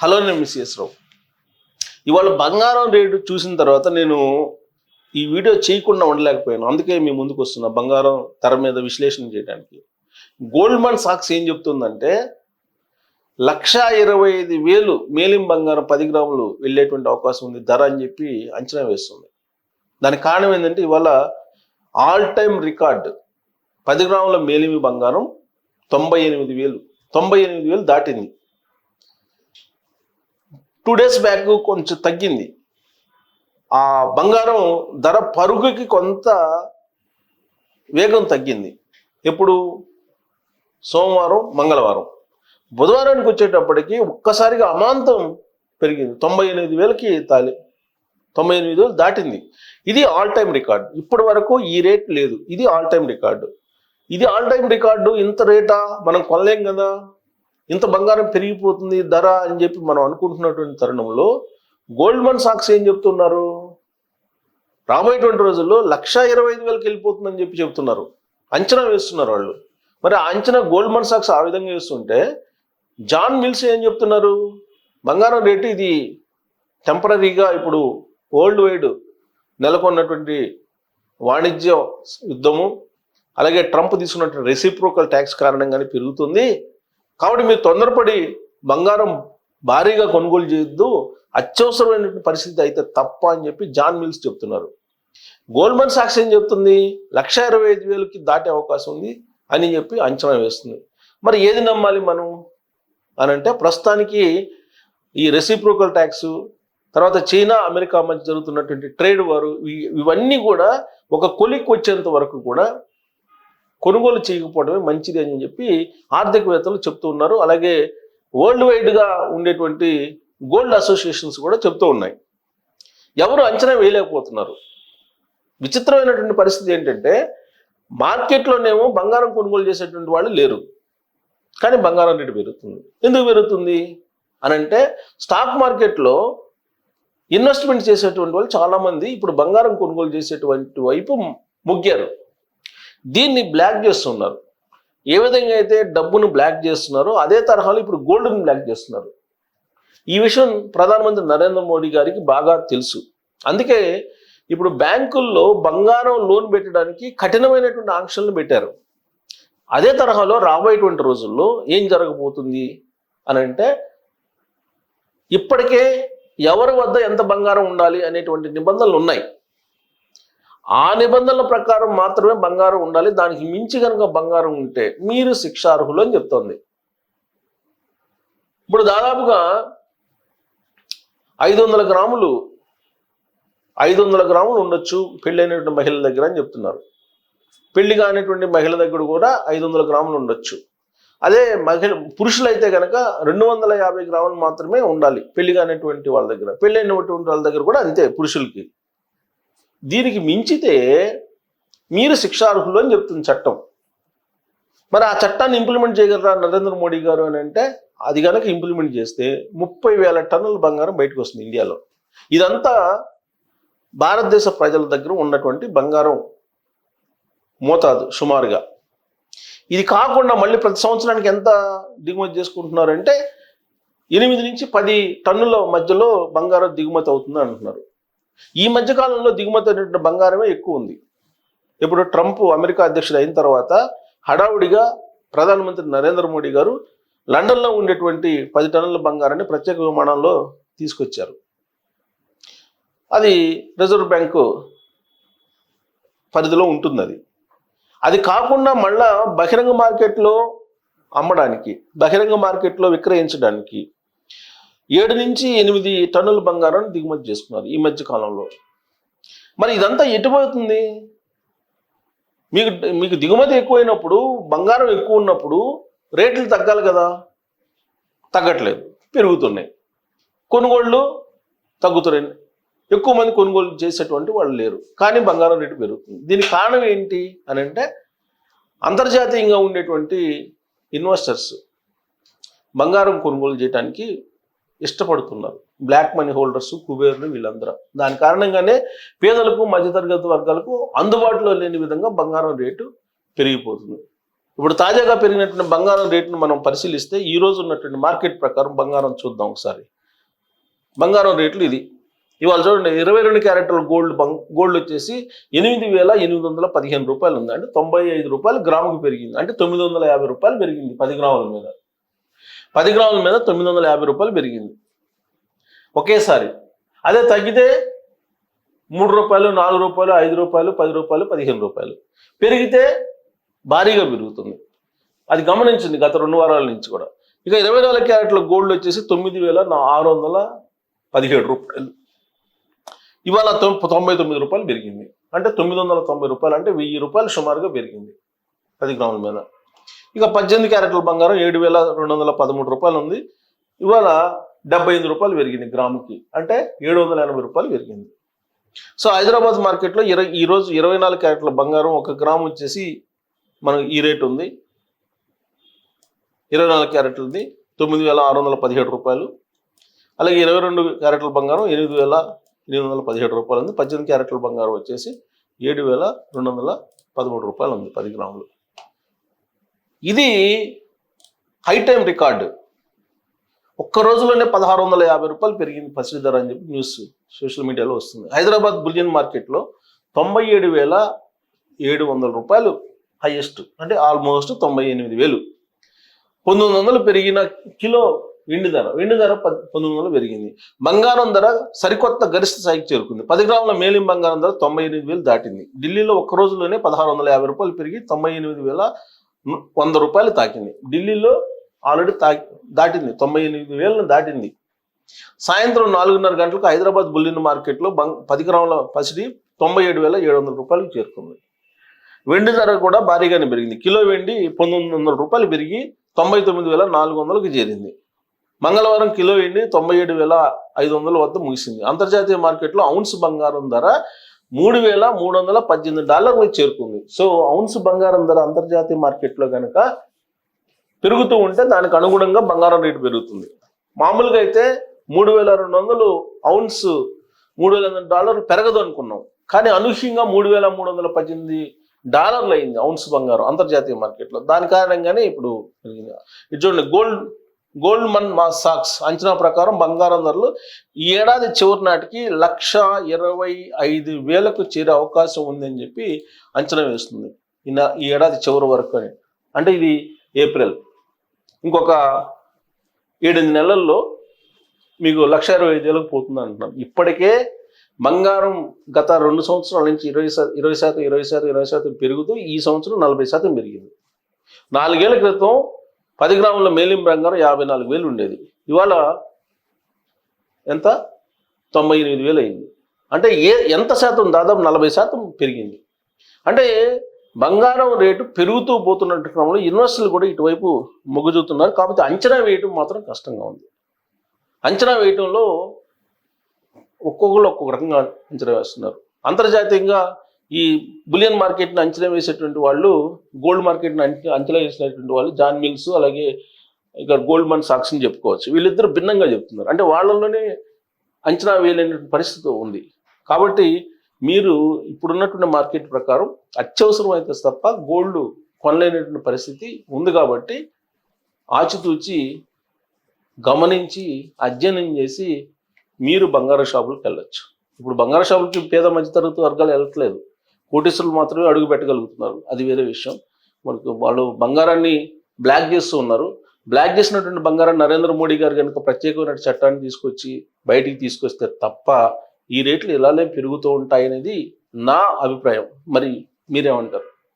Hello నేను మిస్ఎస్ రావు ఇవాళ బంగారం రేటు చూసిన తర్వాత నేను ఈ వీడియో చేయకుండా ఉండలేకపోయాను. అందుకే మీ ముందుకు వస్తున్నా బంగారం తెర మీద విశ్లేషణ చేయడానికి. గోల్డ్మన్ సాక్స్ ఏం చెప్తుందంటే లక్ష ఇరవై ఐదు వేలు మేలిం బంగారం పది గ్రాములు వెళ్ళేటువంటి అవకాశం ఉంది ధర అని చెప్పి అంచనా వేస్తుంది. దానికి కారణం ఏంటంటే ఇవాళ ఆల్ టైమ్ రికార్డ్ పది గ్రాముల మేలిమి బంగారం తొంభై ఎనిమిది వేలు తొంభై ఎనిమిది వేలు దాటింది. టూ డేస్ బ్యాక్ కొంచెం తగ్గింది. ఆ బంగారం ధర పరుగుకి కొంత వేగం తగ్గింది. ఎప్పుడు? సోమవారం మంగళవారం. బుధవారానికి వచ్చేటప్పటికి ఒక్కసారిగా అమాంతం పెరిగింది. తొంభై ఎనిమిది వేలకి తాలి తొంభై ఎనిమిది వేలు దాటింది. ఇది ఆల్ టైమ్ రికార్డు ఇప్పటి వరకు ఈ రేట్ లేదు. ఇది ఆల్ టైమ్ రికార్డు ఇది ఆల్ టైమ్ రికార్డు ఇంత రేటా మనం కొనలేం కదా? ఇంత బంగారం పెరిగిపోతుంది ధర అని చెప్పి మనం అనుకుంటున్నటువంటి తరుణంలో గోల్డ్మన్ సాక్స్ ఏం చెప్తున్నారు? రాబోయేటువంటి రోజుల్లో లక్ష ఇరవై ఐదు వేలకు వెళ్ళిపోతుందని చెప్పి చెప్తున్నారు. అంచనా వేస్తున్నారు వాళ్ళు. మరి ఆ అంచనా గోల్డ్మన్ సాక్స్ ఆ విధంగా వేస్తుంటే జాన్ మిల్స్ ఏం చెప్తున్నారు? బంగారం రేటు ఇది టెంపరీగా ఇప్పుడు వరల్డ్ వైడ్ నెలకొన్నటువంటి వాణిజ్య యుద్ధము అలాగే ట్రంప్ తీసుకున్నటువంటి రెసిప్రోకల్ ట్యాక్స్ కారణంగానే పెరుగుతుంది. కాబట్టి మీరు తొందరపడి బంగారం భారీగా కొనుగోలు చేయొద్దు అత్యవసరమైనటువంటి పరిస్థితి అయితే తప్ప అని చెప్పి జాన్ మిల్స్ చెప్తున్నారు. గోల్డ్మన్ సాక్స్ ఏం చెప్తుంది? లక్ష ఇరవై ఐదు వేలకి దాటే అవకాశం ఉంది అని చెప్పి అంచనా వేస్తుంది. మరి ఏది నమ్మాలి మనం? అని అంటే ప్రస్తుతానికి ఈ రెసిప్రోకల్ ట్యాక్స్ తర్వాత చైనా అమెరికా మధ్య జరుగుతున్నటువంటి ట్రేడ్ వారు ఇవన్నీ కూడా ఒక కొలిక్ వచ్చేంత వరకు కూడా కొనుగోలు చేయకపోవడమే మంచిది అని చెప్పి ఆర్థికవేత్తలు చెప్తూ ఉన్నారు. అలాగే వరల్డ్ వైడ్గా ఉండేటువంటి గోల్డ్ అసోసియేషన్స్ కూడా చెప్తూ ఉన్నాయి. ఎవరు అంచనా వేయలేకపోతున్నారు. విచిత్రమైనటువంటి పరిస్థితి ఏంటంటే మార్కెట్లోనేమో బంగారం కొనుగోలు చేసేటువంటి వాళ్ళు లేరు. కానీ బంగారం రేటు పెరుగుతుంది. ఎందుకు పెరుగుతుంది? అని అంటే స్టాక్ మార్కెట్లో ఇన్వెస్ట్మెంట్ చేసేటువంటి వాళ్ళు చాలామంది ఇప్పుడు బంగారం కొనుగోలు చేసేటువంటి వైపు మొగ్గారు. దీన్ని బ్లాక్ చేస్తున్నారు. ఏ విధంగా అయితే డబ్బును బ్లాక్ చేస్తున్నారో అదే తరహాలో ఇప్పుడు గోల్డ్ని బ్లాక్ చేస్తున్నారు. ఈ విషయం ప్రధానమంత్రి నరేంద్ర మోడీ గారికి బాగా తెలుసు. అందుకే ఇప్పుడు బ్యాంకుల్లో బంగారం లోన్ పెట్టడానికి కఠినమైనటువంటి ఆంక్షలను పెట్టారు. అదే తరహాలో రాబోయేటువంటి రోజుల్లో ఏం జరగబోతుంది అని అంటే ఇప్పటికే ఎవరి వద్ద ఎంత బంగారం ఉండాలి అనేటువంటి నిబంధనలు ఉన్నాయి. ఆ నిబంధనల ప్రకారం మాత్రమే బంగారం ఉండాలి. దానికి మించి కనుక బంగారం ఉంటే మీరు శిక్షార్హులు అని చెప్తోంది. ఇప్పుడు దాదాపుగా ఐదు వందల గ్రాములు ఐదు వందల గ్రాములు ఉండొచ్చు పెళ్ళైనటువంటి మహిళల దగ్గర అని చెప్తున్నారు. పెళ్ళి కానిటువంటి మహిళ దగ్గర కూడా ఐదు వందల గ్రాములు ఉండొచ్చు. అదే మహిళ పురుషులైతే కనుక రెండు వందల యాభై గ్రాములు మాత్రమే ఉండాలి పెళ్ళి కానిటువంటి వాళ్ళ దగ్గర. పెళ్ళైనటువంటి వాళ్ళ దగ్గర కూడా అంతే పురుషులకి. దీనికి మించితే మీరు శిక్షార్హులు అని చెప్తుంది చట్టం. మరి ఆ చట్టాన్ని ఇంప్లిమెంట్ చేయగలరా నరేంద్ర మోడీ గారు అని అంటే అది కనుక ఇంప్లిమెంట్ చేస్తే ముప్పై వేల టన్నుల బంగారం బయటకు వస్తుంది ఇండియాలో. ఇదంతా భారతదేశ ప్రజల దగ్గర ఉన్నటువంటి బంగారం మోతాదు సుమారుగా. ఇది కాకుండా మళ్ళీ ప్రతి సంవత్సరానికి ఎంత దిగుమతి చేసుకుంటున్నారంటే ఎనిమిది నుంచి పది టన్నుల మధ్యలో బంగారం దిగుమతి అవుతుంది అంటున్నారు. ఈ మధ్యకాలంలో దిగుమతి అయినటువంటి బంగారమే ఎక్కువ ఉంది. ఇప్పుడు ట్రంప్ అమెరికా అధ్యక్షుడు అయిన తర్వాత హడావుడిగా ప్రధానమంత్రి నరేంద్ర మోడీ గారు లండన్లో ఉండేటువంటి పది టన్నుల బంగారాన్ని ప్రత్యేక విమానంలో తీసుకొచ్చారు. అది రిజర్వ్ బ్యాంకు పరిధిలో ఉంటుంది అది అది కాకుండా మళ్ళా బహిరంగ మార్కెట్లో అమ్మడానికి బహిరంగ మార్కెట్లో విక్రయించడానికి ఏడు నుంచి ఎనిమిది టన్నుల బంగారం దిగుమతి చేసుకున్నారు ఈ మధ్య కాలంలో. మరి ఇదంతా ఎటుపోతుంది మీకు మీకు దిగుమతి ఎక్కువైనప్పుడు బంగారం ఎక్కువ ఉన్నప్పుడు రేట్లు తగ్గాలి కదా? తగ్గట్లేదు. పెరుగుతున్నాయి. కొనుగోళ్ళు తగ్గుతున్నాయి. ఎక్కువ మంది కొనుగోలు చేసేటువంటి వాళ్ళు లేరు. కానీ బంగారం రేటు పెరుగుతుంది. దీనికి కారణం ఏంటి అని అంటే అంతర్జాతీయంగా ఉండేటువంటి ఇన్వెస్టర్స్ బంగారం కొనుగోలు చేయడానికి ఇష్టపడుతున్నారు. బ్లాక్ మనీ హోల్డర్స్ కుబేర్లు వీళ్ళందరూ. దాని కారణంగానే పేదలకు మధ్యతరగతి వర్గాలకు అందుబాటులో లేని విధంగా బంగారం రేటు పెరిగిపోతుంది. ఇప్పుడు తాజాగా పెరిగినటువంటి బంగారం రేటును మనం పరిశీలిస్తే ఈ రోజు ఉన్నటువంటి మార్కెట్ ప్రకారం బంగారం చూద్దాం ఒకసారి. బంగారం రేట్లు ఇది. ఇవాళ చూడండి ఇరవై రెండు క్యారెక్టర్ల గోల్డ్ బంగ్ గోల్డ్ వచ్చేసి ఎనిమిది వేల ఎనిమిది వందల పదిహేను రూపాయలు ఉంది అంటే తొంభై ఐదు రూపాయలు గ్రాముకు పెరిగింది. అంటే తొమ్మిది వందల యాభై రూపాయలు పెరిగింది పది గ్రాముల మీద. పది గ్రాముల మీద తొమ్మిది వందల యాభై రూపాయలు పెరిగింది. ఒకేసారి. అదే తగ్గితే మూడు రూపాయలు నాలుగు రూపాయలు ఐదు రూపాయలు పది రూపాయలు పదిహేను రూపాయలు. పెరిగితే భారీగా పెరుగుతుంది. అది గమనించింది గత రెండు వారాల నుంచి కూడా. ఇక ఇరవై నాలుగు క్యారెట్ల గోల్డ్ వచ్చేసి తొమ్మిది వేల ఆరు వందల పదిహేడు రూపాయలు. ఇవాళ తొం- తొంభై తొమ్మిది రూపాయలు పెరిగింది. అంటే తొమ్మిది వందల తొంభై రూపాయలు అంటే వెయ్యి రూపాయలు సుమారుగా పెరిగింది. పది గ్రాముల మీద. ఇక పద్దెనిమిది క్యారెట్ల బంగారం ఏడు వేల రెండు వందల పదమూడు రూపాయలు ఉంది. ఇవాళ డెబ్బై ఐదు రూపాయలు పెరిగింది గ్రాముకి. అంటే ఏడు వందల ఎనభై రూపాయలు పెరిగింది. సో హైదరాబాద్ మార్కెట్లో ఇరవై ఈరోజు ఇరవై నాలుగు క్యారెట్ల బంగారం ఒక గ్రాము వచ్చేసి మనకు ఈ రేట్ ఉంది. ఇరవై నాలుగు క్యారెట్లది తొమ్మిది వేల ఆరు వందల పదిహేడు రూపాయలు. అలాగే ఇరవై రెండు క్యారెట్ల బంగారం ఎనిమిది వేల ఎనిమిది వందల పదిహేడు రూపాయలు ఉంది. పద్దెనిమిది క్యారెట్ల బంగారం వచ్చేసి ఏడు వేల రెండు వందల పదమూడు రూపాయలు ఉంది పది గ్రాములు. ఇది హై టైం రికార్డు. ఒక్క రోజులోనే పదహారు వందల యాభై రూపాయలు పెరిగింది పసిడి ధర అని చెప్పి న్యూస్ సోషల్ మీడియాలో వస్తుంది. హైదరాబాద్ బులియన్ మార్కెట్లో తొంభై ఏడు వేల ఏడు వందల రూపాయలు హైయెస్ట్ అంటే ఆల్మోస్ట్ తొంభై ఎనిమిది వేలు. పంతొమ్మిది వందలు పెరిగిన కిలో వెండి ధర. వెండి ధర పంతొమ్మిది వందలు పెరిగింది. బంగారం ధర సరికొత్త గరిష్ట స్థాయికి చేరుకుంది. పది గ్రాముల మేలిం బంగారం ధర తొంభై ఎనిమిది వేలు దాటింది. ఢిల్లీలో ఒక్క రోజులోనే పదహారు వందల యాభై రూపాయలు పెరిగి తొంభై ఎనిమిది వేల వంద రూపాయలు తాకింది. ఢిల్లీలో ఆల్రెడీ తా దాటింది. తొంభై ఎనిమిది వేలను దాటింది. సాయంత్రం నాలుగున్నర గంటలకు హైదరాబాద్ బుల్లిన్ మార్కెట్లో బంగ్ పది గ్రాముల పసిడి తొంభై ఏడు వేల ఏడు వందల రూపాయలకు చేరుకుంది. వెండి ధర కూడా భారీగానే పెరిగింది. కిలో వెండి పంతొమ్మిది వందల రూపాయలు పెరిగి తొంభై తొమ్మిది వేల నాలుగు వందలకు చేరింది. మంగళవారం కిలో వెండి తొంభై ఏడు వేల ఐదు వందల వద్ద ముగిసింది. అంతర్జాతీయ మార్కెట్లో ఔన్స్ బంగారం ధర మూడు వేల మూడు వందల పద్దెనిమిది డాలర్లకు చేరుకుంది. సో ఔన్స్ బంగారం ధర అంతర్జాతీయ మార్కెట్లో కనుక పెరుగుతూ ఉంటే దానికి అనుగుణంగా బంగారం రేటు పెరుగుతుంది. మామూలుగా అయితే మూడు వేల రెండు వందలు ఔన్స్ మూడు వేల ఎనిమిది డాలర్లు పెరగదు అనుకున్నాం. కానీ అనూహ్యంగా మూడు వేల మూడు వందల పద్దెనిమిది డాలర్లు అయింది ఔన్స్ బంగారం అంతర్జాతీయ మార్కెట్లో. దాని కారణంగానే ఇప్పుడు పెరిగింది. చూడండి గోల్డ్ గోల్డ్ మన్ మా సాక్స్ అంచనా ప్రకారం బంగారం ధరలు ఈ ఏడాది చివరి నాటికి లక్ష ఇరవై ఐదు వేలకు చేరే అవకాశం ఉందని చెప్పి అంచనా వేస్తుంది. ఈ ఈ ఏడాది చివరి వరకు అని. అంటే ఇది ఏప్రిల్. ఇంకొక ఏడెనిమిది నెలల్లో మీకు లక్ష ఇరవై ఐదు వేలకు పోతుంది అంటున్నాం. ఇప్పటికే బంగారం గత రెండు సంవత్సరాల నుంచి ఇరవై శాతం ఇరవై శాతం ఇరవై శాతం ఇరవై శాతం పెరుగుతూ ఈ సంవత్సరం నలభై శాతం పెరిగింది. నాలుగేళ్ళ క్రితం పది గ్రాముల మేలిం బంగారం యాభై నాలుగు వేలు ఉండేది. ఇవాళ ఎంత? తొంభై ఎనిమిది వేలు అయింది. అంటే ఏ ఎంత శాతం? దాదాపు నలభై శాతం పెరిగింది. అంటే బంగారం రేటు పెరుగుతూ పోతున్నట్టు క్రమంలో ఇన్వెస్టర్లు కూడా ఇటువైపు మొగ్గు చూస్తున్నారు కాకపోతే అంచనా వేయటం మాత్రం కష్టంగా ఉంది. అంచనా వేయటంలో ఒక్కొక్కరు ఒక్కొక్క రకంగా అంచనా వేస్తున్నారు. అంతర్జాతీయంగా ఈ బులియన్ మార్కెట్ని అంచనా వేసేటువంటి వాళ్ళు గోల్డ్ మార్కెట్ని అంచనా వేసినటువంటి వాళ్ళు జాన్ మిల్స్ అలాగే ఇక్కడ గోల్డ్ మన్ సాక్స్ అని చెప్పుకోవచ్చు. వీళ్ళిద్దరు భిన్నంగా చెప్తున్నారు. అంటే వాళ్ళలోనే అంచనా వేయలేనటువంటి పరిస్థితి ఉంది. కాబట్టి మీరు ఇప్పుడున్నటువంటి మార్కెట్ ప్రకారం అత్యవసరం అయితే తప్ప గోల్డ్ కొనలేనటువంటి పరిస్థితి ఉంది కాబట్టి ఆచితూచి గమనించి అధ్యయనం చేసి మీరు బంగారు షాపులకు వెళ్ళచ్చు. ఇప్పుడు బంగారు షాపులకి పేద మధ్యతరగతి వర్గాలు వెళ్ళట్లేదు. కోటేశ్వరులు మాత్రమే అడుగు పెట్టగలుగుతున్నారు. అది వేరే విషయం. మనకు వాళ్ళు బంగారాన్ని బ్లాక్ చేస్తూ ఉన్నారు. బ్లాక్ చేసినటువంటి బంగారాన్ని నరేంద్ర మోడీ గారు కనుక ప్రత్యేకమైన చట్టాన్ని తీసుకొచ్చి బయటికి తీసుకొస్తే తప్ప ఈ రేట్లు ఇలానే పెరుగుతూ ఉంటాయనేది నా అభిప్రాయం. మరి మీరేమంటారు?